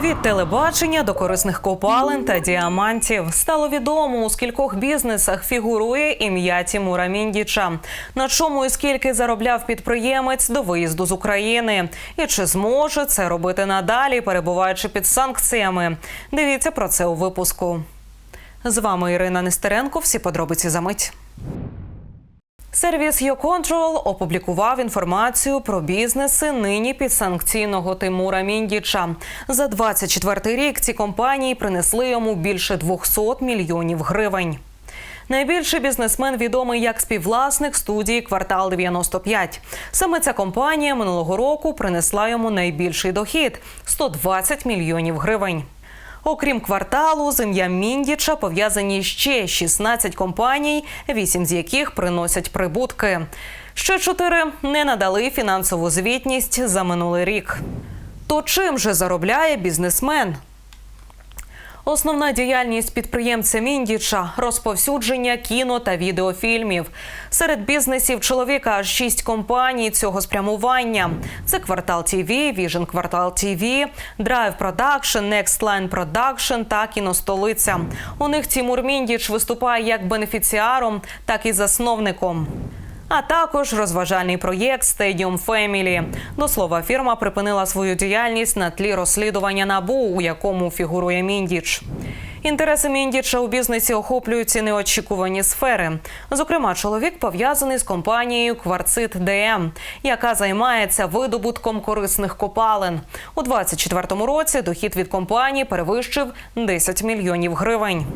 Від телебачення до корисних копалин та діамантів стало відомо, у скількох бізнесах фігурує ім'я Тімура Міндіча. На чому і скільки заробляв підприємець до виїзду з України, і чи зможе це робити надалі, перебуваючи під санкціями? Дивіться про це у випуску. З вами Ірина Нестеренко. Всі подробиці за мить. Сервіс YouControl опублікував інформацію про бізнеси нині підсанкційного Тимура Міндіча. За 24 рік ці компанії принесли йому більше 200 мільйонів гривень. Найбільший бізнесмен відомий як співвласник студії Квартал 95. Саме ця компанія минулого року принесла йому найбільший дохід 120 мільйонів гривень. Окрім кварталу, з ім'ям Міндіча пов'язані ще 16 компаній, 8 з яких приносять прибутки. Ще чотири не надали фінансову звітність за минулий рік. То чим же заробляє бізнесмен? Основна діяльність підприємця Міндіча розповсюдження кіно та відеофільмів. Серед бізнесів чоловіка аж шість компаній цього спрямування: це квартал ТВ, Vision Квартал Drive Production, Next Line Production та кіностолиця. У них Тімур Міндіч виступає як бенефіціаром, так і засновником. А також розважальний проєкт Stadium Family. До слова, фірма припинила свою діяльність на тлі розслідування набу, у якому фігурує Міндіч. Інтереси Міндіча у бізнесі охоплюють і неочікувані сфери. Зокрема, чоловік пов'язаний з компанією Кварцит ДМ, яка займається видобутком корисних копалин. У 2024 році дохід від компанії перевищив 10 мільйонів гривень.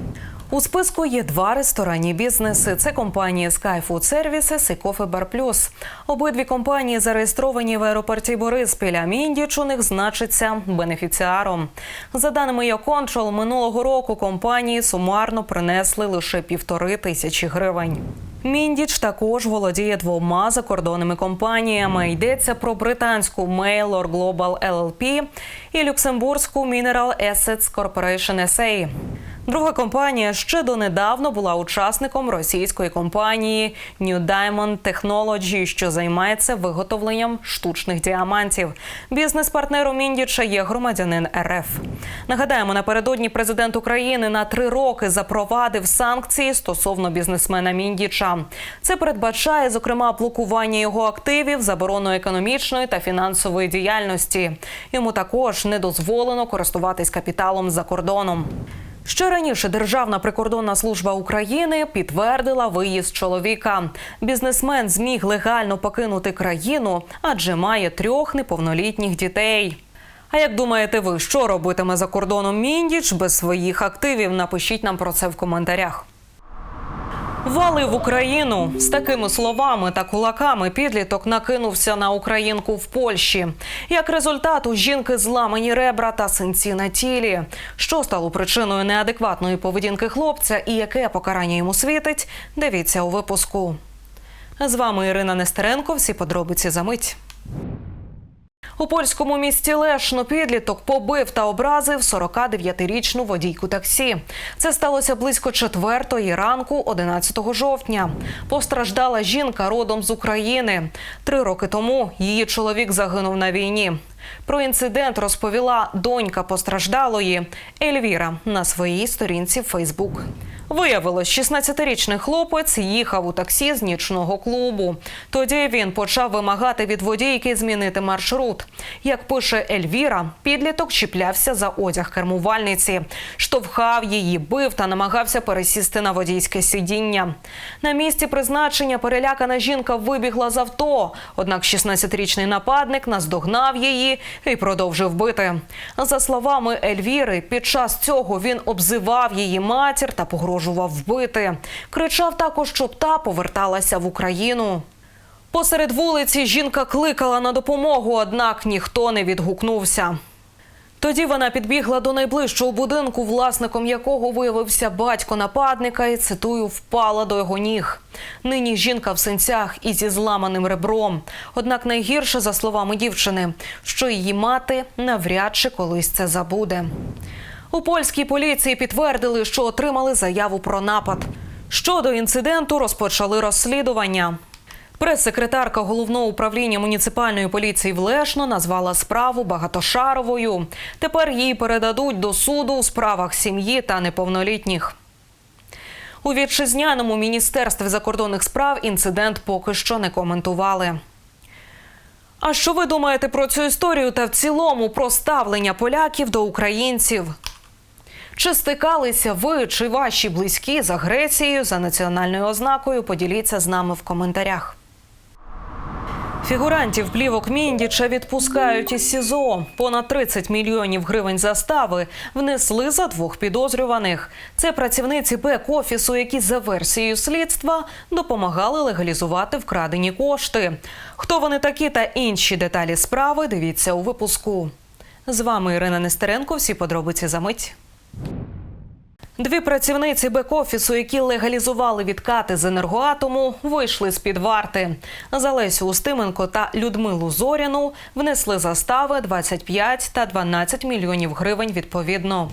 У списку є два ресторанні бізнеси. Це компанії Sky Food Services і Coffee Bar Plus. Обидві компанії зареєстровані в аеропорті Бориспіля. Міндіч у них значиться бенефіціаром. За даними Йоконтрол, минулого року компанії сумарно принесли лише півтори тисячі гривень. Міндіч також володіє двома закордонними компаніями. Йдеться про британську Mailor Global LLP і люксембурзьку Mineral Assets Corporation SA. Друга компанія ще донедавна була учасником російської компанії New Diamond Technology, що займається виготовленням штучних діамантів. Бізнес-партнером Міндіча є громадянин РФ. Нагадаємо, напередодні президент України на три роки запровадив санкції стосовно бізнесмена Міндіча. Це передбачає зокрема блокування його активів, заборону економічної та фінансової діяльності. Йому також не дозволено користуватись капіталом за кордоном. Ще раніше Державна прикордонна служба України підтвердила виїзд чоловіка. Бізнесмен зміг легально покинути країну, адже має трьох неповнолітніх дітей. А як думаєте ви, що робитиме за кордоном Міндіч без своїх активів? Напишіть нам про це в коментарях. Вали в Україну з такими словами та кулаками підліток накинувся на українку в Польщі. Як результат, у жінки зламані ребра та синці на тілі. Що стало причиною неадекватної поведінки хлопця і яке покарання йому світить? Дивіться у випуску. З вами Ірина Нестеренко. Всі подробиці за мить. У польському місті Лешно підліток побив та образив 49-річну водійку таксі. Це сталося близько четвертої ранку, 11 жовтня. Постраждала жінка родом з України. Три роки тому її чоловік загинув на війні. Про інцидент розповіла донька постраждалої Ельвіра на своїй сторінці в Фейсбук. Виявилось, 16-річний хлопець їхав у таксі з нічного клубу. Тоді він почав вимагати від водійки змінити маршрут. Як пише Ельвіра, підліток чіплявся за одяг кермувальниці, штовхав її, бив та намагався пересісти на водійське сидіння. На місці призначення перелякана жінка вибігла з авто. Однак 16-річний нападник наздогнав її і продовжив бити. За словами Ельвіри, під час цього він обзивав її матір та погрожував вбити. Кричав також, щоб та поверталася в Україну. Посеред вулиці жінка кликала на допомогу, однак ніхто не відгукнувся. Тоді вона підбігла до найближчого будинку, власником якого виявився батько нападника, і цитую, впала до його ніг. Нині жінка в синцях і зі зламаним ребром. Однак найгірше, за словами дівчини, що її мати навряд чи колись це забуде. У польській поліції підтвердили, що отримали заяву про напад. Щодо інциденту розпочали розслідування. Прес-секретарка головного управління муніципальної поліції в Лешно назвала справу багатошаровою. Тепер її передадуть до суду у справах сім'ї та неповнолітніх. У вітчизняному міністерстві закордонних справ інцидент поки що не коментували. А що ви думаєте про цю історію та в цілому про ставлення поляків до українців? Чи стикалися ви чи ваші близькі з агресією за національною ознакою? Поділіться з нами в коментарях. Фігурантів плівок Міндіча відпускають із СІЗО. Понад 30 мільйонів гривень застави внесли за двох підозрюваних. Це працівниці бек-офісу, які за версією слідства допомагали легалізувати вкрадені кошти. Хто вони такі та інші деталі справи? Дивіться у випуску. З вами Ірина Нестеренко. Всі подробиці за мить. Дві працівниці бек-офісу, які легалізували відкати з енергоатому, вийшли з під варти. За Лесю Устименко та Людмилу Зоряну внесли застави 25 та 12 мільйонів гривень відповідно.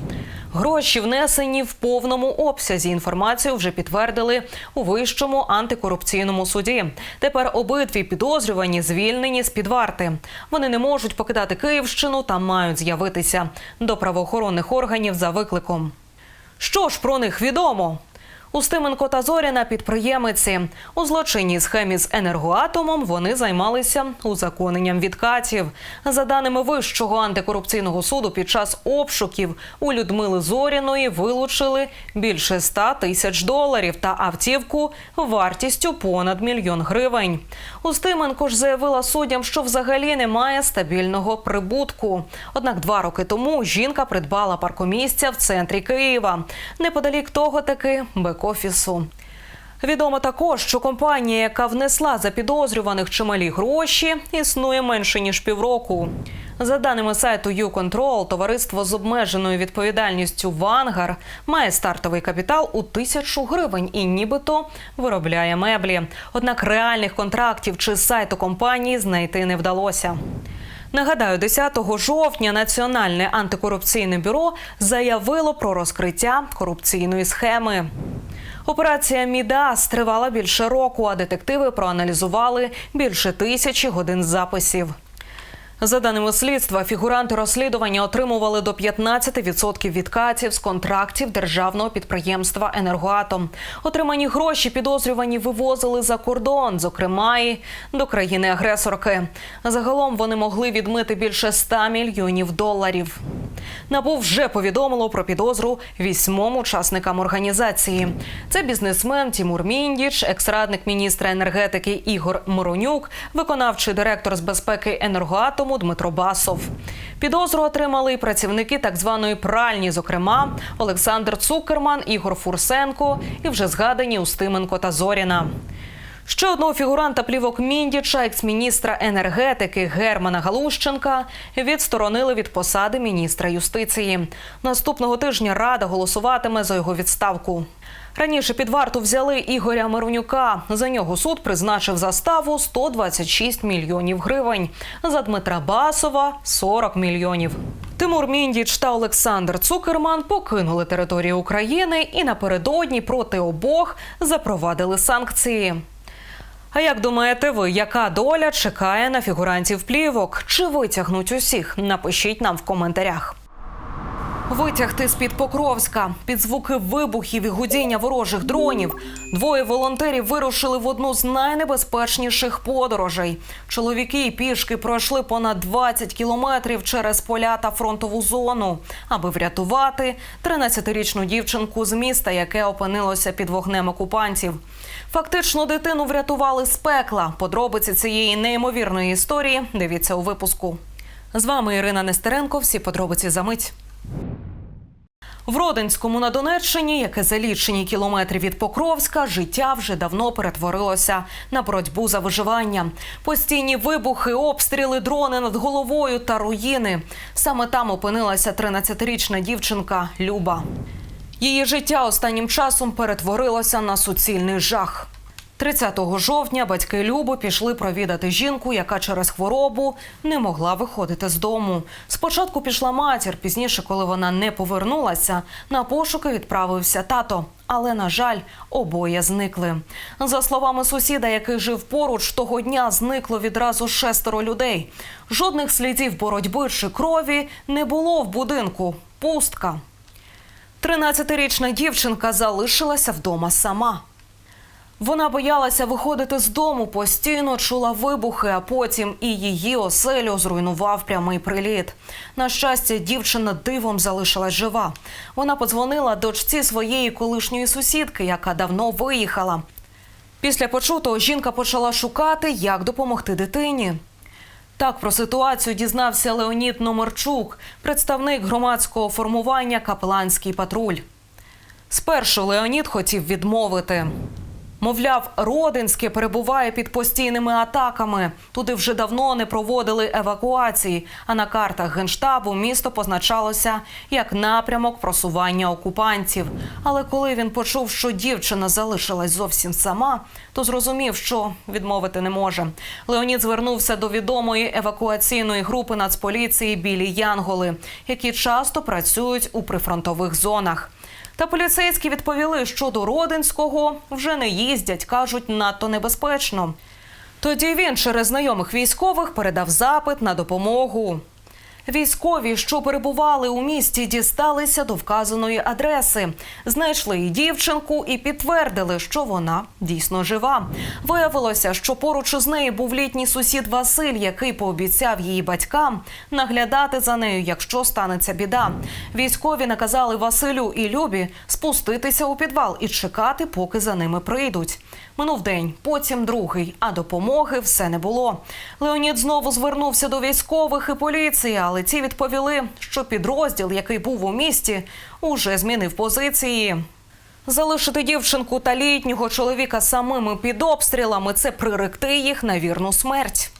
Гроші внесені в повному обсязі. Інформацію вже підтвердили у вищому антикорупційному суді. Тепер обидві підозрювані звільнені з під варти. Вони не можуть покидати Київщину та мають з'явитися до правоохоронних органів за викликом. Що ж про них відомо? Устименко та Зоріна підприємиці. У злочинній схемі з енергоатомом вони займалися узаконенням відкатів. За даними Вищого антикорупційного суду, під час обшуків у Людмили Зоріної вилучили більше 100 тисяч доларів та автівку вартістю понад мільйон гривень. Устименко ж заявила суддям, що взагалі немає стабільного прибутку. Однак два роки тому жінка придбала паркомісця в центрі Києва. Неподалік того таки бек-офісу. Відомо також, що компанія, яка внесла за підозрюваних чималі гроші, існує менше ніж півроку. За даними сайту YouControl, товариство з обмеженою відповідальністю Вангар має стартовий капітал у тисячу гривень і нібито виробляє меблі. Однак реальних контрактів чи сайту компанії знайти не вдалося. Нагадаю, 10 жовтня Національне антикорупційне бюро заявило про розкриття корупційної схеми. Операція Мідас тривала більше року, а детективи проаналізували більше тисячі годин записів. За даними слідства, фігуранти розслідування отримували до 15% відкатів з контрактів державного підприємства Енергоатом. Отримані гроші підозрювані вивозили за кордон, зокрема і до країни-агресорки. Загалом вони могли відмити більше 100 мільйонів доларів. НАБУ вже повідомило про підозру вісьмом учасникам організації. Це бізнесмен Тімур Міндіч, екс-радник міністра енергетики Ігор Миронюк, виконавчий директор з безпеки енергоатому Дмитро Басов. Підозру отримали і працівники так званої пральні, зокрема Олександр Цукерман, Ігор Фурсенко і вже згадані Устименко та Зоріна. Ще одного фігуранта плівок Міндіча, екс-міністра енергетики Германа Галущенка, відсторонили від посади міністра юстиції. Наступного тижня рада голосуватиме за його відставку. Раніше під варту взяли Ігоря Миронюка. За нього суд призначив заставу 126 мільйонів гривень. За Дмитра Басова 40 мільйонів. Тимур Міндіч та Олександр Цукерман покинули територію України і напередодні проти обох запровадили санкції. А як думаєте ви, яка доля чекає на фігурантів плівок? Чи витягнуть усіх? Напишіть нам в коментарях. Витягти з-під Покровська під звуки вибухів і гудіння ворожих дронів. Двоє волонтерів вирушили в одну з найнебезпечніших подорожей. Чоловіки і пішки пройшли понад 20 кілометрів через поля та фронтову зону, аби врятувати 13-річну дівчинку з міста, яке опинилося під вогнем окупантів. Фактично, дитину врятували з пекла. Подробиці цієї неймовірної історії дивіться у випуску. З вами Ірина Нестеренко. Всі подробиці за мить. В Родинському на Донеччині, яке за лічені кілометри від Покровська, життя вже давно перетворилося на боротьбу за виживання. Постійні вибухи, обстріли, дрони над головою та руїни. Саме там опинилася 13-річна дівчинка Люба. Її життя останнім часом перетворилося на суцільний жах. 30 жовтня батьки Любу пішли провідати жінку, яка через хворобу не могла виходити з дому. Спочатку пішла матір, пізніше, коли вона не повернулася, на пошуки відправився тато. Але, на жаль, обоє зникли. За словами сусіда, який жив поруч, того дня зникло відразу шестеро людей. Жодних слідів боротьби чи крові не було в будинку. Пустка. 13-річна дівчинка залишилася вдома сама. Вона боялася виходити з дому, постійно чула вибухи, а потім і її оселю зруйнував прямий приліт. На щастя, дівчина дивом залишилась жива. Вона подзвонила дочці своєї колишньої сусідки, яка давно виїхала. Після почутого жінка почала шукати, як допомогти дитині. Так про ситуацію дізнався Леонід Номерчук, представник громадського формування Капеланський патруль. Спершу Леонід хотів відмовити. Мовляв, Родинське перебуває під постійними атаками. Туди вже давно не проводили евакуації. А на картах генштабу місто позначалося як напрямок просування окупантів. Але коли він почув, що дівчина залишилась зовсім сама, то зрозумів, що відмовити не може. Леонід звернувся до відомої евакуаційної групи Нацполіції Білі Янголи, які часто працюють у прифронтових зонах. Та поліцейські відповіли, що до Родинського вже не їздять, кажуть, надто небезпечно. Тоді він через знайомих військових передав запит на допомогу. Військові, що перебували у місті, дісталися до вказаної адреси, знайшли і дівчинку і підтвердили, що вона дійсно жива. Виявилося, що поруч із нею був літній сусід Василь, який пообіцяв її батькам наглядати за нею, якщо станеться біда. Військові наказали Василю і Любі спуститися у підвал і чекати, поки за ними прийдуть. Минув день, потім другий, а допомоги все не було. Леонід знову звернувся до військових і поліції, але ці відповіли, що підрозділ, який був у місті, уже змінив позиції. Залишити дівчинку та літнього чоловіка самими під обстрілами це приректи їх на вірну смерть.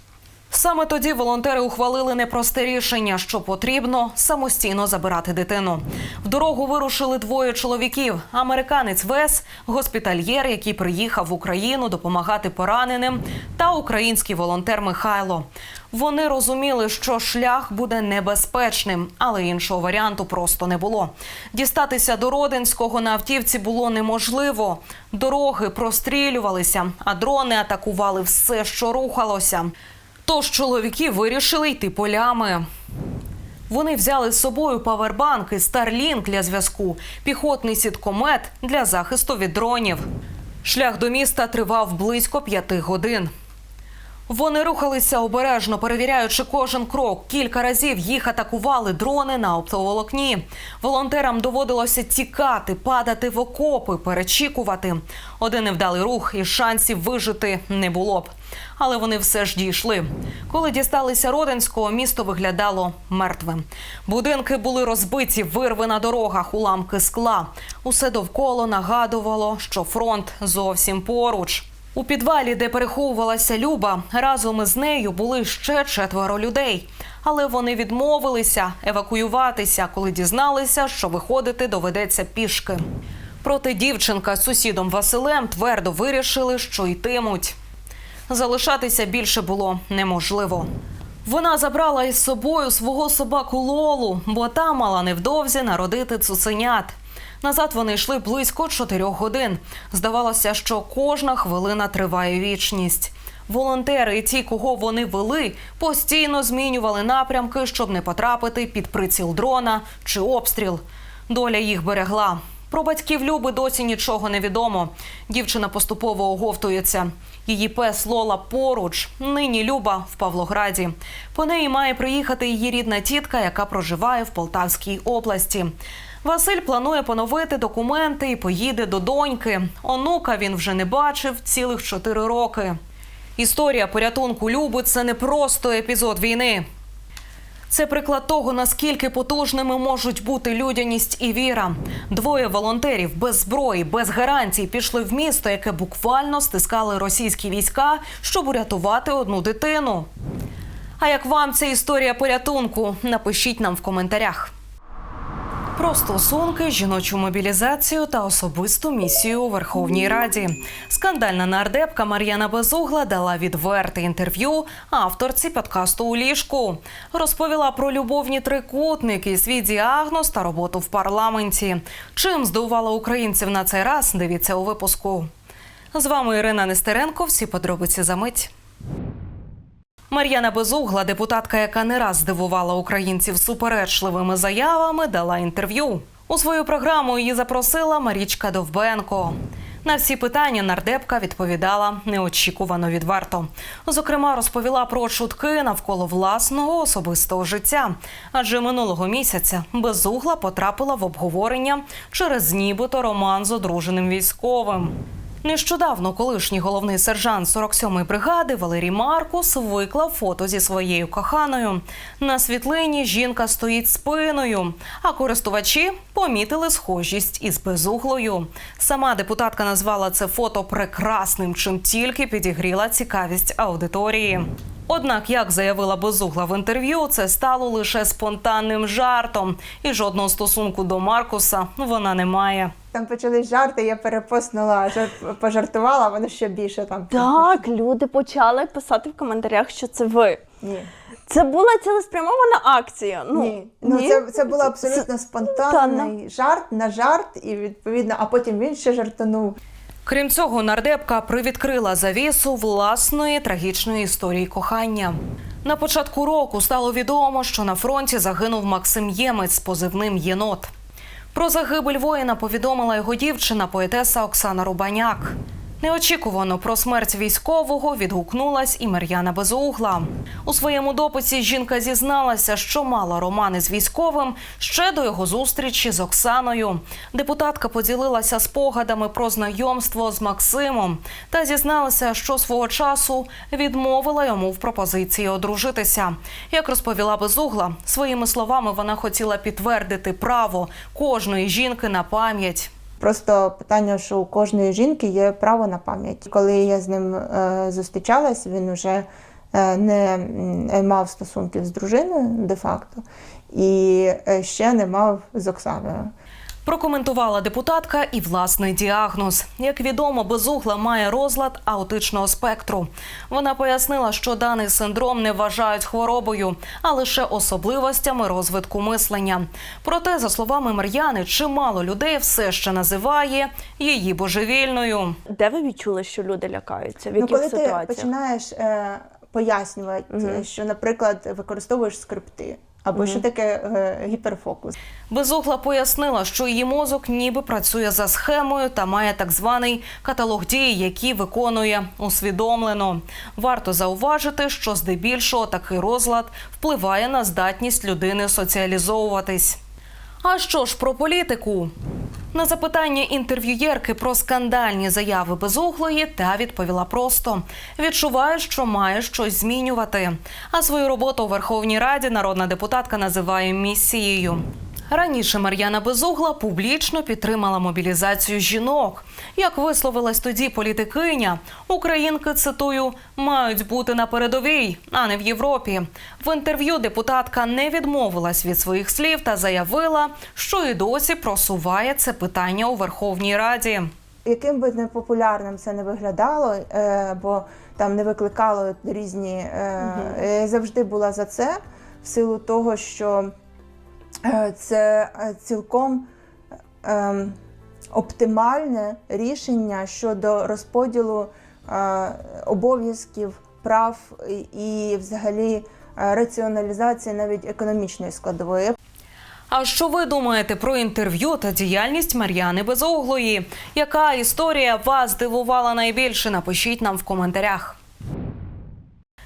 Саме тоді волонтери ухвалили непросте рішення, що потрібно самостійно забирати дитину. В дорогу вирушили двоє чоловіків: американець Вес, госпітальєр, який приїхав в Україну допомагати пораненим, та український волонтер Михайло. Вони розуміли, що шлях буде небезпечним, але іншого варіанту просто не було. Дістатися до Родинського на автівці було неможливо. Дороги прострілювалися, а дрони атакували все, що рухалося. Тож чоловіки вирішили йти полями. Вони взяли з собою павербанки, Starlink для зв'язку, піхотний сіткомет для захисту від дронів. Шлях до міста тривав близько п'яти годин. Вони рухалися обережно, перевіряючи кожен крок. Кілька разів їх атакували дрони на оптоволокні. Волонтерам доводилося тікати, падати в окопи, перечікувати. Один невдалий рух і шансів вижити не було б. Але вони все ж дійшли. Коли дісталися Родинського, місто виглядало мертвим. Будинки були розбиті, вирви на дорогах, уламки скла. Усе довкола нагадувало, що фронт зовсім поруч. У підвалі, де переховувалася Люба, разом із нею були ще четверо людей. Але вони відмовилися евакуюватися, коли дізналися, що виходити доведеться пішки. Проте дівчинка з сусідом Василем твердо вирішили, що йтимуть. Залишатися більше було неможливо. Вона забрала із собою свого собаку Лолу, бо та мала невдовзі народити цуценят. Назад вони йшли близько чотирьох годин. Здавалося, що кожна хвилина триває вічність. Волонтери і ті, кого вони вели, постійно змінювали напрямки, щоб не потрапити під приціл дрона чи обстріл. Доля їх берегла. Про батьків Люби досі нічого не відомо. Дівчина поступово оговтується. Її пес Лола поруч. Нині Люба в Павлограді. По неї має приїхати її рідна тітка, яка проживає в Полтавській області. Василь планує поновити документи і поїде до доньки. Онука він вже не бачив цілих чотири роки. Історія порятунку Люби це не просто епізод війни. Це приклад того, наскільки потужними можуть бути людяність і віра. Двоє волонтерів без зброї, без гарантій пішли в місто, яке буквально стискали російські війська, щоб урятувати одну дитину. А як вам ця історія порятунку? Напишіть нам в коментарях. Про стосунки, жіночу мобілізацію та особисту місію у Верховній Раді. Скандальна нардепка Мар'яна Безугла дала відверте інтерв'ю авторці подкасту у ліжку. Розповіла про любовні трикутники, свій діагноз та роботу в парламенті. Чим здивувала українців на цей раз? Дивіться у випуску. З вами Ірина Нестеренко. Всі подробиці за мить. Мар'яна Безугла, депутатка, яка не раз здивувала українців суперечливими заявами, дала інтерв'ю. У свою програму її запросила Марічка Довбенко. На всі питання нардепка відповідала неочікувано відверто. Зокрема, розповіла про чутки навколо власного особистого життя. Адже минулого місяця безугла потрапила в обговорення через нібито роман з одруженим військовим. Нещодавно колишній головний сержант 47-ї бригади Валерій Маркус виклав фото зі своєю коханою. На світлині жінка стоїть спиною, а користувачі помітили схожість із безуглою. Сама депутатка назвала це фото прекрасним, чим тільки підігріла цікавість аудиторії. Однак, як заявила безугла в інтерв'ю, це стало лише спонтанним жартом, і жодного стосунку до Маркуса вона не має. Там почались жарти, я перепостнула, жар- пожартувала, воно ще більше там. Так, люди почали писати в коментарях, що це ви. Ні. Це була цілеспрямована акція. Ну, ні. Ну, Це, це було абсолютно спонтанний жарт на жарт, і відповідно, а потім він ще жартанув. Крім цього, нардепка привідкрила завісу власної трагічної історії кохання. На початку року стало відомо, що на фронті загинув Максим Ємець з позивним Єнот. Про загибель воїна повідомила його дівчина, поетеса Оксана Рубаняк. Неочікувано про смерть військового відгукнулась і Мар'яна Безугла. У своєму дописі жінка зізналася, що мала романи з військовим ще до його зустрічі з Оксаною. Депутатка поділилася спогадами про знайомство з Максимом та зізналася, що свого часу відмовила йому в пропозиції одружитися. Як розповіла Безугла, своїми словами вона хотіла підтвердити право кожної жінки на пам'ять. Просто питання, що у кожної жінки є право на пам'ять. Коли я з ним е, зустрічалась, він вже е, не мав стосунків з дружиною де-факто, і е, ще не мав з Оксаною. Прокоментувала депутатка і власний діагноз. Як відомо, безугла має розлад аутичного спектру. Вона пояснила, що даний синдром не вважають хворобою, а лише особливостями розвитку мислення. Проте, за словами Мар'яни, чимало людей все ще називає її божевільною. де ви відчули, що люди лякаються? В Ну, яких коли ти починаєш е, пояснювати, Мгм. що, наприклад, використовуєш скрипти, або що таке е, гіперфокус. Безугла пояснила, що її мозок ніби працює за схемою та має так званий каталог дій, які виконує усвідомлено. Варто зауважити, що здебільшого такий розлад впливає на здатність людини соціалізовуватись. А що ж про політику? На запитання інтерв'юєрки про скандальні заяви безуглої та відповіла просто: відчуваю, що має щось змінювати. А свою роботу у Верховній Раді народна депутатка називає місією. Раніше Мар'яна Безугла публічно підтримала мобілізацію жінок. Як висловилась тоді політикиня, українки цитую мають бути на передовій, а не в Європі. В інтерв'ю депутатка не відмовилась від своїх слів та заявила, що і досі просуває це питання у Верховній Раді. Яким би непопулярним це не виглядало, е, бо там не викликало різні. Я завжди була за це, в силу того, що це е, цілком е, оптимальне рішення щодо розподілу е, обов'язків, прав і, взагалі е, раціоналізації навіть економічної складової. А що ви думаєте про інтерв'ю та діяльність Мар'яни Безуглої? Яка історія вас здивувала найбільше? Напишіть нам в коментарях.